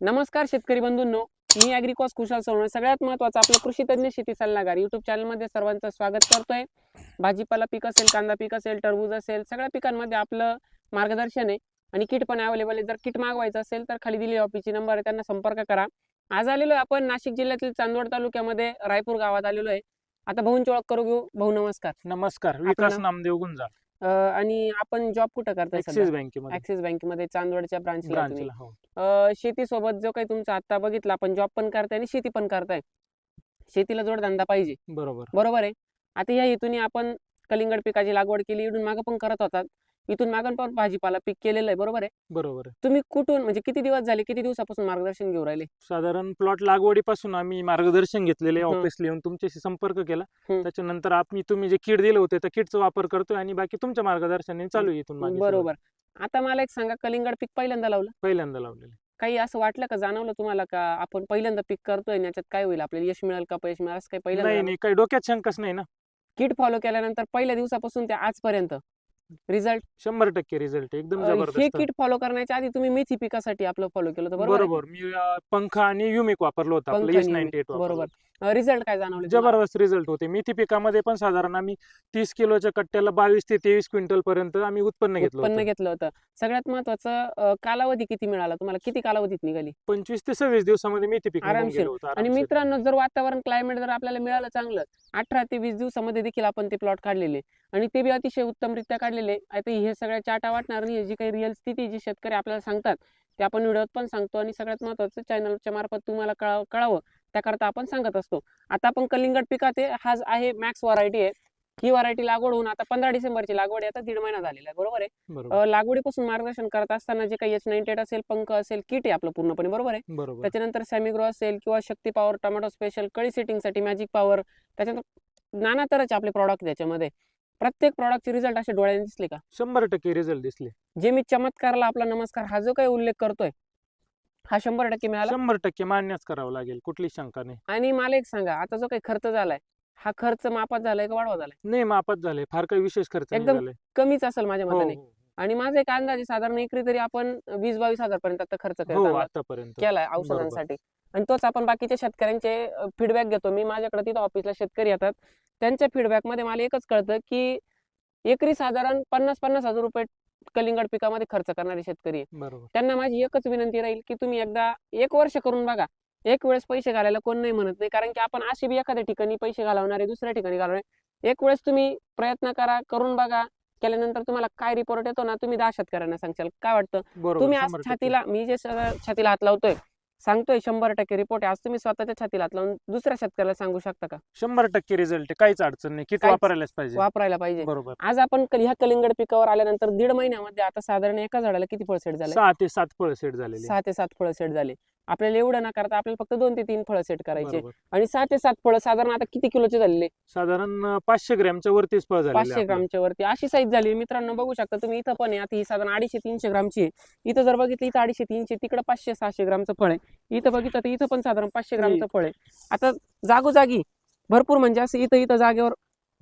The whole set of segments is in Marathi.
नमस्कार शेतकरी बंधूंनो. मी अॅग्रिकॉस कुशाल सोनवणे. सगळ्यात महत्वाचं आपलं कृषी तज्ञ शेती सल्लागार. युट्यूब चॅनलमध्ये सर्वांचं स्वागत करतोय. भाजीपाला पीक असेल कांदा पीक असेल टरबूज असेल सगळ्या पिकांमध्ये आपलं मार्गदर्शन आहे. आणि किट पण अवेलेबल आहे. जर किट मागवायचं असेल तर खाली दिलेली ऑफिसची नंबर आहे. त्यांना संपर्क करा. आज आलेलो आहे आपण नाशिक जिल्ह्यातील चांदवड तालुक्यामध्ये. रायपूर गावात आलेलो आहे. आता भाऊंची ओळख करू घेऊ. भाऊ नमस्कार. नमस्कार. विकास? नामदेव गुंजाळ. अं, आणि आपण जॉब कुठं करताय ऍक्सिस बँकेमध्ये ऍक्सिस बँकेमध्ये चांदवडच्या ब्रांचला ब्रांचला हो. शेती सोबत जो काही तुमचा आता बघितला आपण जॉब पण करताय आणि शेती पण करताय. शेतीला जोडधंदा पाहिजे. बरोबर. बरोबर आहे. आता या हेतूने आपण कलिंगड पिकाची लागवड केली इथून मागं पण करत होतात. इथून मागं पण भाजीपाला पीक केलेलं आहे बरोबर आहे बरोबर आहे. तुम्ही कुठून म्हणजे किती दिवस झाले किती दिवसापासून मार्गदर्शन घेऊ राहिले साधारण प्लॉट लागवडीपासून आम्ही मार्गदर्शन घेतलेले. ऑफिस येऊन तुमच्याशी संपर्क केला. त्याच्यानंतर आम्ही तुम्ही जे किट दिले होते त्या किटचा वापर करतोय आणि बाकी तुमच्या मार्गदर्शनाने चालू आहे इथून मागे बरोबर आता मला एक सांगा कलिंगड पीक पहिल्यांदा लावलं. पहिल्यांदा लावलेले काही असं वाटलं का जाणवलं तुम्हाला का आपण पहिल्यांदा पीक करतोय आणि याच्यात काय होईल आपल्याला यश मिळेल का अपयश मिळेल असं काही नाही पहिल्यांदा नाही काही डोक्यात शंकाच नाही ना किट फॉलो केल्यानंतर पहिल्या दिवसापासून ते आजपर्यंत रिझल्ट शंभर टक्के रिझल्ट एकदम हे किट फॉलो करण्याच्या आधी तुम्ही मेथी पिकासाठी आपलं फॉलो केलं होतं बरोबर मी अं, पंखा आणि युमिक वापरलं होतं पंख आपलं एस आणि नाईन्टी युमिक, बरोबर. रिझल्ट काय जाणवले? जबरदस्त रिझल्ट होते. मेथी पिकामध्ये पण साधारण आम्ही तीस किलोच्या कट्ट्याला बावीस ते तेवीस क्विंटल पर्यंत आम्ही उत्पन्न घेतलं उत्पन्न घेतलं होतं. सगळ्यात महत्वाचं कालावधी किती मिळाला? तुम्हाला किती कालावधीत निघाली? पंचवीस ते सव्वीस दिवसामध्ये मेथी पीक आरामशीर. आणि. मित्रांनो जर वातावरण क्लायमेट जर आपल्याला मिळालं चांगलं अठरा ते वीस दिवसामध्ये देखील आपण ते प्लॉट काढलेले. आणि ते बी अतिशय उत्तमरित्या काढलेले. आता हे सगळ्या चाटा वाटणार नाही जी काही रिअल स्थिती जी शेतकरी आपल्याला सांगतात ते आपण व्हिडिओत पण सांगतो. आणि सगळ्यात महत्वाचं चॅनलच्या मार्फत तुम्हाला कळावं कळावं त्याकरता आपण सांगत असतो. आता आपण कलिंगड पिकात हा आहे मॅक्स व्हरायटी आहे. ही व्हरायटी लागवड होऊन आता पंधरा डिसेंबरची लागवड आता दीड महिना झालेला आहे बरोबर आहे? लागवडीपासून मार्गदर्शन करत असताना जे काही एच नाईन्टी एट असेल पंख असेल किट आहे आपलं पूर्णपणे बरोबर आहे? त्याच्यानंतर सॅमिग्रो असेल किंवा शक्ती पॉवर टोमॅटो स्पेशल कळी सेटिंगसाठी मॅजिक पॉवर त्याच्यानंतर नाना तऱ्हेचे आपले प्रॉडक्ट त्याच्यामध्ये. प्रत्येक प्रॉडक्टचे रिझल्ट असे डोळ्याने दिसले का? शंभर टक्के रिझल्ट दिसले. जे मी चमत्कारला आपला नमस्कार हा जो काही उल्लेख करतोय हा शंभर टक्के मिळाला. शंभर टक्के मान्यच करावं लागेल कुठलीच शंका नाही. आणि मला एक सांगा आता जो काही खर्च झालाय हा खर्च मापात झालाय का वाढवा झालाय? नाही मापात झाले फार काही विशेष खर्च नाही एकदम कमीच असेल माझ्या हो मताने. आणि माझा एक अंदाजे साधारण एकरी तरी आपण वीस बावीस हजार पर्यंत आता खर्च हो करतो आतापर्यंत. केलाय औषधांसाठी. आणि तोच आपण बाकीच्या शेतकऱ्यांचे फीडबॅक घेतो. मी माझ्याकडे तिथं ऑफिसला शेतकरी येतात. त्यांच्या feedback मध्ये मला एकच कळतं की एकरी साधारण पन्नास पन्नास हजार रुपये कलिंगड पिकामध्ये खर्च करणारे शेतकरी आहे. बरोबर. त्यांना माझी एकच विनंती राहील की तुम्ही एकदा एक वर्ष करून बघा. एक वेळेस पैसे घालायला कोण नाही म्हणत नाही. कारण की आपण अशी बी एखाद्या ठिकाणी पैसे घालवणारे दुसऱ्या ठिकाणी घालवणारे. एक वेळेस तुम्ही प्रयत्न करा करून बघा. केल्यानंतर तुम्हाला काय रिपोर्ट येतो ना तुम्ही दहा शेतकऱ्यांना सांगशाल. काय वाटतं? बरोबर तुम्ही आज शंभर टक्के. छातीला मी जे सगळं छातीला हात लावतोय सांगतोय शंभर टक्के रिपोर्ट आहे. आज तुम्ही स्वतःच्या छातीला हात लावून दुसऱ्या शेतकऱ्याला सांगू शकता का? शंभर टक्के रिझल्ट काहीच अडचण नाही. काहीच- वापरायलाच पाहिजे. वापरायला पाहिजे. बरोबर. आज आपण कल- ह्या कलिंगड पिकावर आल्यानंतर दीड महिन्यामध्ये आता साधारण एका झाडाला किती फळ सेट झाले? सहा ते सात फळ सेट झालेले सहा ते सात फळ सेट झाले. आपल्याला एवढं न करता आपल्याला फक्त दोन ते तीन फळ सेट करायचे. बरोबर. आणि सहा ते सात फळ साधारण आता किती किलोचे झालेले? साधारण अं, पाचशे ग्रॅमच्या वरतीच फळ पाचशे ग्रामच्या वरती. अशी साईज झाली. मित्रांनो बघू शकता तुम्ही इथं पण आहे. आता ही साधारण अडीचशे तीनशे ग्रामची आहे. इथं जर बघितलं इथं अडीचशे तीनशे तिकडे पाचशे सहाशे ग्रामचं फळ आहे. इथं बघितलं तर इथं पण साधारण पाचशे ग्रामचं फळ आहे. आता जागोजागी भरपूर म्हणजे असं इथं इथं जागेवर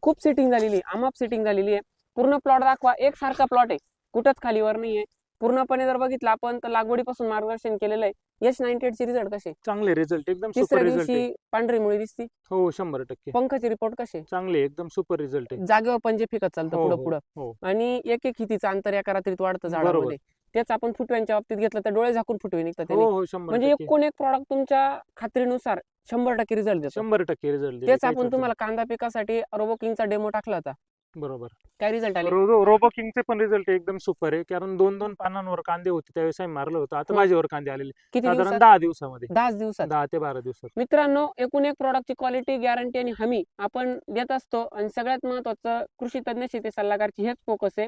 खूप सेटिंग झालेली आहे. आमाप सेटिंग झालेली आहे. पूर्ण प्लॉट दाखवा. एकसारखा प्लॉट आहे. कुठंच खालीवर नाहीये. पूर्णपणे जर बघितलं आपण तर लागवडीपासून मार्गदर्शन केलेलं आहे. एच नाईन्टी चे रिझल्ट कसे चांगले रिझल्ट एकदम तिसऱ्या दिवशी पांढरी मुळी दिसती. हो शंभर टक्के. पंखाचे रिपोर्ट कसे चांगले एकदम सुपर रिझल्ट आहे. जागेवर पंजे फिकत चालतं हो, पुढं हो, पुढं. हो. आणि एक एक हितीचं अंतर एका रात्रीत वाढतं. झाडामध्ये. तेच आपण फुटव्यांच्या बाबतीत घेतलं तर डोळे झाकून फुटवे निघतात म्हणजे एकूण एक प्रॉडक्ट तुमच्या खात्रीनुसार शंभर टक्के रिझल्ट देतो. शंभर टक्के रिझल्ट तेच आपण तुम्हाला कांदा पिकासाठी रोबोकिंगचा डेमो टाकला होता. बरोबर. काय रिझल्ट आले? रोबो किंगचे पण रिझल्ट एकदम सुपर आहे. कारण दोन दोन पानांवर कांदे होते त्यावेळेस आम्ही मारलं होतं. आता हो. माझ्यावर कांदे आलेले किती साधारण दिवसात? दहा दिवसामध्ये. दहा दिवसात. दहा ते बारा दिवसात. मित्रांनो एकूण एक प्रॉडक्टची क्वालिटी गॅरंटी आणि हमी आपण देत असतो. आणि सगळ्यात महत्वाचं कृषी तज्ञ शेती सल्लागारची हेच फोकस आहे.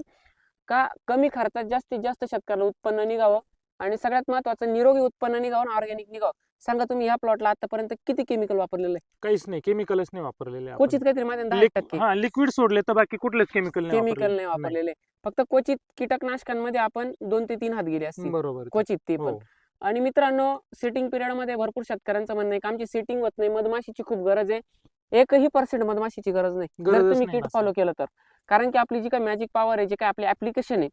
का कमी खर्चात जास्तीत जास्त शेतकऱ्याला उत्पन्न निघावं? आणि सगळ्यात महत्वाचं निरोगी उत्पन्न निघावं ऑर्गॅनिक निघावं? सांगा तुम्ही ह्या प्लॉटला आतापर्यंत किती केमिकल वापरलेलं आहे? काहीच नाही केमिकलच नाही वापरलेले आपण. क्वचित काहीतरी माझ्या दहा टक्के. हा लिक्विड सोडले तर बाकी कुठलेच केमिकल केमिकल नाही वापरलेले. फक्त क्वचित कीटकनाशकांमध्ये आपण दोन ते तीन हात गेले असतील. बरोबर. क्वचित ते पण. हो. आणि मित्रांनो सिटिंग पिरियडमध्ये भरपूर शेतकऱ्यांचं म्हणणं आहे की आमची सिटिंग होत नाही मधमाशीची खूप गरज आहे. एकही पर्सेंट मधमाशीची गरज नाही. जर गरजच तुम्ही नाही किट. फॉलो केलं तर. कारण की आपली जी काय मॅजिक पॉवर आहे जे काय आपले ऍप्लिकेशन आहे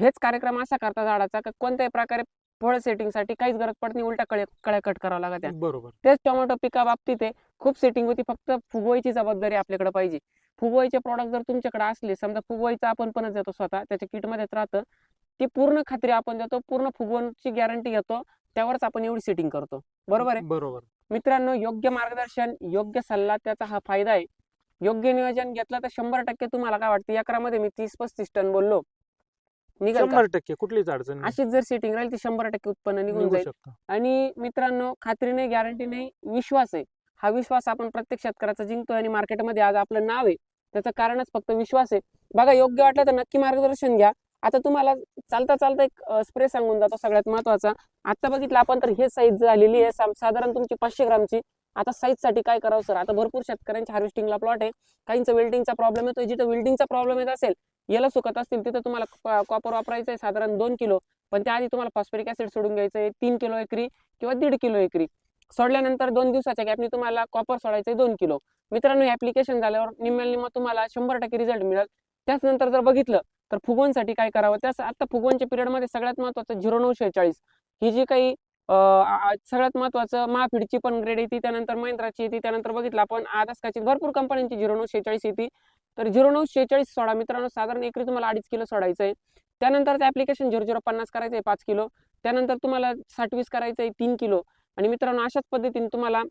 हेच कार्यक्रम असा करता झाडाचा का कोणत्याही प्रकारे फळ सेटिंगसाठी काहीच गरज पडत नाही उलटा कळ्या कळ्या कट करावं लागत. बरोबर. तेच टोमॅटो पिका बाबतीत आहे खूप सेटिंग होती फक्त फुगवायची जबाबदारी आपल्याकडे पाहिजे. फुगवायचे प्रॉडक्ट जर तुमच्याकडे असले समजा फुगवायचं आपण पणच देतो स्वतः त्याच्या किटमध्येच राहतं ती पूर्ण खात्री आपण देतो पूर्ण फुगवणची गॅरंटी घेतो त्यावरच आपण एवढी सेटिंग करतो. बरोबर आहे? बरोबर. मित्रांनो योग्य मार्गदर्शन योग्य सल्ला त्याचा हा फायदा आहे. योग्य नियोजन घेतलं तर शंभर टक्के तुम्हाला काय वाटतं? एकरामध्ये मी तीस पस्तीस टन बोललो. निघाल का? शंभर टक्के कुठलीच अडचण नाही. अशीच जर सेटिंग राहील ती शंभर टक्के उत्पन्न निघून निघू जाईल. शकतं. आणि मित्रांनो खात्री नाही गॅरंटी नाही विश्वास आहे. हा विश्वास आपण प्रत्येक शेतकऱ्याचा जिंकतोय आणि मार्केटमध्ये आज आपलं नाव आहे. त्याचं कारणच फक्त विश्वास आहे. बघा योग्य वाटलं तर नक्की मार्गदर्शन घ्या. आता तुम्हाला चालता चालता एक स्प्रे सांगून जातो सगळ्यात महत्त्वाचा. आता बघितलं आपण तर हे साईज झालेली आहे. साम- साधारण तुमची पाचशे ग्रामची. आता साईजसाठी काय करावं सर आता भरपूर शेतकऱ्यांच्या हार्वेस्टिंगला प्लॉट आहे. काहींचा वेल्डिंगचा प्रॉब्लेम येतोय. जिथं वेल्डिंगचा प्रॉब्लेम येत असेल याला सुकत असतील तिथं तुम्हाला कॉपर वापरायचं आहे साधारण दोन किलो. पण त्याआधी तुम्हाला फॉस्फरिक ऍसिड सोडून घ्यायचं आहे तीन किलो एकरी किंवा दीड किलो एकरी. सोडल्यानंतर दोन दिवसाच्या गॅपने तुम्हाला कॉपर सोडायचं आहे दोन किलो. मित्रांनो ऍप्लिकेशन झाल्यावर निम्म्या निम्मा तुम्हाला शंभर टक्के रिझल्ट मिळेल. त्याचनंतर जर बघितलं तर फुगवणसाठी काय करावं? त्याच आता फुगवणच्या पिरियडमध्ये सगळ्यात महत्वाचं झिरो नऊशे चाळीस ही जी काही सगळ्यात महत्वाचं महाफिडची पण ग्रेड येते त्यानंतर महिंद्राची येते त्यानंतर बघितलं आपण आदस्काची भरपूर कंपन्यांची झिरो नऊ शेहेचाळीस येते. तर झिरो नऊ शेहेचाळीस सोडा. मित्रांनो साधारण एकरी तुम्हाला अडीच किलो सोडायचं आहे त्यानंतर ते ऍप्लिकेशन झिरो झिरो पन्नास करायचं आहे पाच किलो. त्यानंतर तुम्हाला साठवीस करायचं आहे तीन किलो. आणि मित्रांनो अशाच पद्धतीने तुम्हाला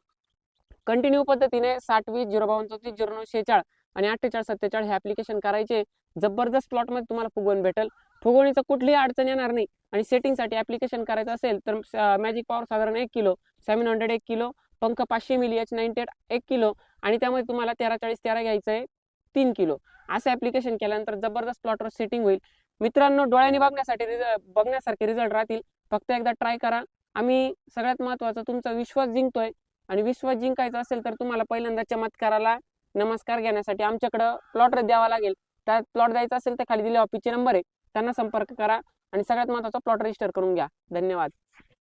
कंटिन्यू पद्धतीने साठवीस झिरो बावन्न चौतीस झिरो नऊ शेहेचाळ आणि अठ्ठेचाळ सत्तेचाळ हे ऍप्लिकेशन करायचे. जबरदस्त प्लॉटमध्ये तुम्हाला फुगवण भेटेल. फुगवणीचं कुठलीही अडचण येणार नाही. आणि सेटिंगसाठी ऍप्लिकेशन करायचं असेल तर मॅजिक पॉवर साधारण एक किलो सेव्हन हंड्रेड एक किलो पंख पाचशे मिली एच नाईन्टी एक किलो. आणि त्यामध्ये तुम्हाला तेरा चाळीस तेरा घ्यायचं आहे तीन किलो. असं ऍप्लिकेशन केल्यानंतर जबरदस्त प्लॉटवर सेटिंग होईल. मित्रांनो डोळ्यांनी बघण्यासाठी रिझल्ट बघण्यासारखे रिझल्ट राहतील. फक्त एकदा ट्राय करा. आम्ही सगळ्यात महत्वाचं तुमचा विश्वास जिंकतोय. आणि विश्वास जिंकायचा असेल तर तुम्हाला पहिल्यांदा चमत्काराला नमस्कार घेण्यासाठी आमच्याकडं प्लॉट द्यावा लागेल. त्यात प्लॉट द्यायचा असेल तर खाली दिले ऑफिसचे नंबर आहे. त्यांना संपर्क करा आणि सगळ्यात महत्त्वाचा प्लॉट रजिस्टर करून घ्या. धन्यवाद.